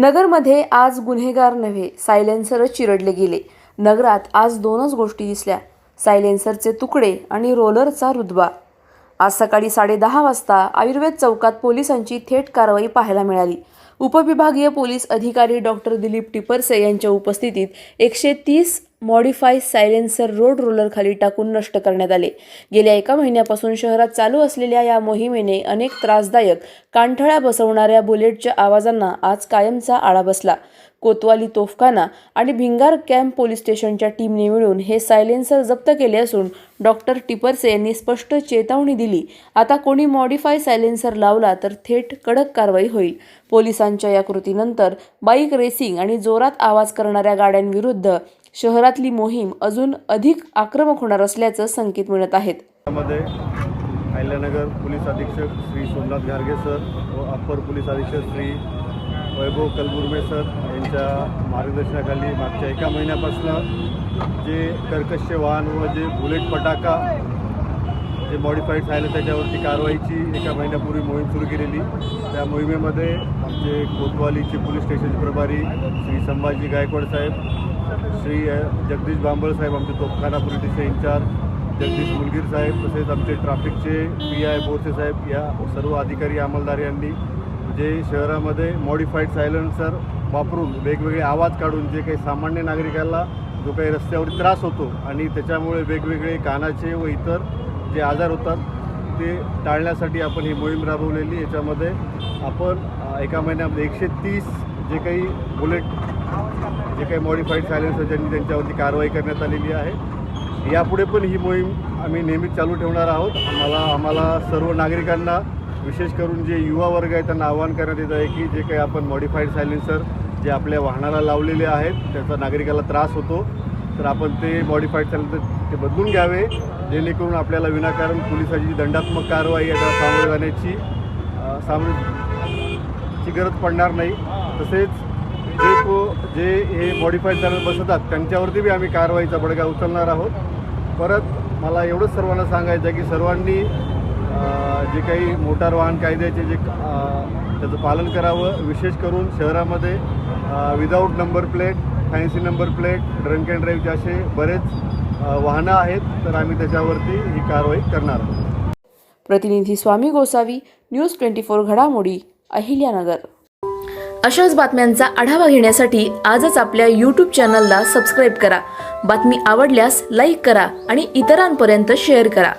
नगरमध्ये आज गुन्हेगार नव्हे सायलेन्सरच चिरडले गेले. नगरात आज दोनच गोष्टी दिसल्या. सायलेन्सरचे तुकडे आणि रोलरचा रुतबा. आज सकाळी साडेदहा वाजता आयुर्वेद चौकात पोलिसांची थेट कारवाई पाहायला मिळाली. उपविभागीय पोलीस अधिकारी डॉक्टर दिलीप टिपरसे यांच्या उपस्थितीत एकशे तीस मॉडिफाय सायलेन्सर रोड रोलर खाली टाकून नष्ट करण्यात आले. गेल्या एका महिन्यापासून शहरात चालू असलेल्या या मोहिमेने अनेक त्रासदायक कानठळ्या बसवणाऱ्या बुलेटच्या आवाजांना आज कायमचा आळा बसला. कोतवाली तोफखाना आणि भिंगार कॅम्प पोलीस स्टेशनच्या टीमने मिळून हे सायलेन्सर जप्त केले असून डॉक्टर टिपरसे यांनी स्पष्ट चेतावणी दिली. आता कोणी मॉडिफाय सायलेन्सर लावला तर थेट कडक कारवाई होईल. पोलिसांच्या या कृतीनंतर बाईक रेसिंग आणि जोरात आवाज करणाऱ्या गाड्यांविरुद्ध शहरातली मोहीम अजून अधिक आक्रमक होणार असल्याचं संकेत मिळत आहेत. अहिल्यानगर पोलीस अधीक्षक श्री सोमनाथ घारगे सर व अप्पर पोलीस अधीक्षक श्री वैभव कलबुर्मे सर यांच्या मार्गदर्शनाखाली मागच्या एका महिन्यापासून जे कर्कश वाहन व जे बुलेट फटाका जे मॉडिफाईड झाले त्याच्यावरती कारवाईची एका महिन्यापूर्वी मोहीम सुरू केलेली. त्या मोहिमेमध्ये आमचे कोतवालीचे पोलीस स्टेशनचे प्रभारी श्री संभाजी गायकवाड साहेब श्री जगदीश बांबळ साहेब आमचे Topkhana police station incharge Jagdish Mulgir साहेब तसेच आमचे ट्रॅफिकचे पी आय बोरसे साहेब या सर्व अधिकारी अंमलदार यांनी जे शहरामध्ये मॉडिफाईड सायलेन्सर वापरून वेगवेगळे आवाज काढून जे काही सामान्य नागरिकाला जो काही रस्त्यावर त्रास होतो आणि त्याच्यामुळे वेगवेगळे कानाचे व इतर जे आजार होतात ते टाळण्यासाठी आपण ही मोहीम राबवलेली याच्यामध्ये आपण एका महिन्यामध्ये एकशे तीस जे काही बुलेट जे काही मॉडिफाईड सायलेन्सर ज्यांनी त्यांच्यावरती कारवाई करण्यात आलेली आहे. यापुढे पण ही मोहीम आम्ही नेहमीच चालू ठेवणार आहोत. आम्हाला आम्हाला सर्व नागरिकांना विशेष करून जे युवा वर्ग आहे त्यांना आवाहन करण्यात येत आहे की जे काही आपण मॉडिफाईड सायलेन्सर जे आपल्या वाहनाला लावलेले आहेत त्याचा नागरिकाला त्रास होतो तर आपण ते मॉडिफाईड सायलेन्सर ते बदलून घ्यावे जेणेकरून आपल्याला विनाकारण पोलिसाची दंडात्मक कारवाई याला सामोरे जाण्याची सामोरे ची गरज पडणार नाही. तसेच जे को जे हे मॉडिफाईड चॅनल बसतात त्यांच्यावरती बी आम्ही कारवाईचा बडगा उचलणार आहोत. परत मला एवढंच सर्वांना सांगायचं आहे की सर्वांनी जे काही मोटार वाहन कायद्याचे जे त्याचं पालन करावं विशेष करून शहरामध्ये without number plate fancy number plate drunk and ड्राईव्हचे असे बरेच वाहनं आहेत. तर आम्ही त्याच्यावरती ही कारवाई करणार आहोत. प्रतिनिधी Swami Gosavi news twenty four घडामोडी अहिल्यानगर. अशाच बातम्यांचा आढावा घेण्यासाठी आजच आपल्या यूट्यूब चॅनलला सबस्क्राईब करा. बातमी आवडल्यास लाईक करा आणि इतरांपर्यंत शेअर करा.